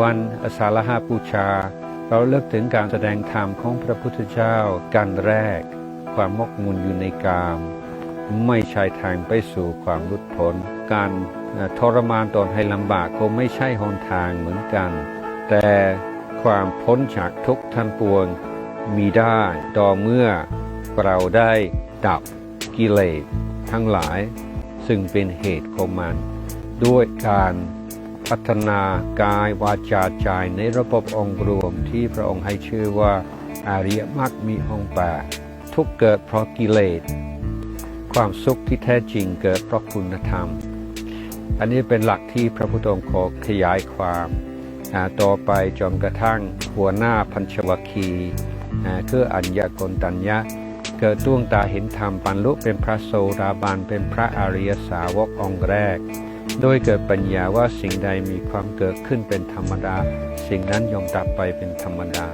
วันอสาฬหาบูชา เราเลิกถึงการแสดงธรรมของพระพุทธเจ้าการแรก ความมกมุนอยู่ในกาม ไม่ใช่ทางไปสู่ความหลุดพ้นการทรมานตนให้ลำบากก็ไม่ใช่หนทางเหมือนกัน แต่ความพ้นจากทุกข์ทั้งปวงมีได้ต่อเมื่อเราได้ดับกิเลสทั้งหลาย ซึ่งเป็นเหตุของมัน ด้วยการ พัฒนากายวาจาใจในระบบองค์รวมที่พระองค์ให้ชื่อว่าอาริยมรรคมีองค์แปดทุกเกิดเพราะกิเลส ความสุขที่แท้จริงเกิดเพราะคุณธรรม อันนี้เป็นหลักที่พระพุทธองค์ขอขยายความาต่อไปจนกระทั่งหัวหน้าพัญชวคีคืออัญญกนตัญญะ เกิดดวงตาเห็นธรรมบรรลุเป็นพระโสดาบันเป็นพระอริยสาวกองค์แรก โดยเกิดปัญญาว่าสิ่งใดมีความเกิดขึ้นเป็นธรรมดา สิ่งนั้นย่อมดับไปเป็นธรรมดา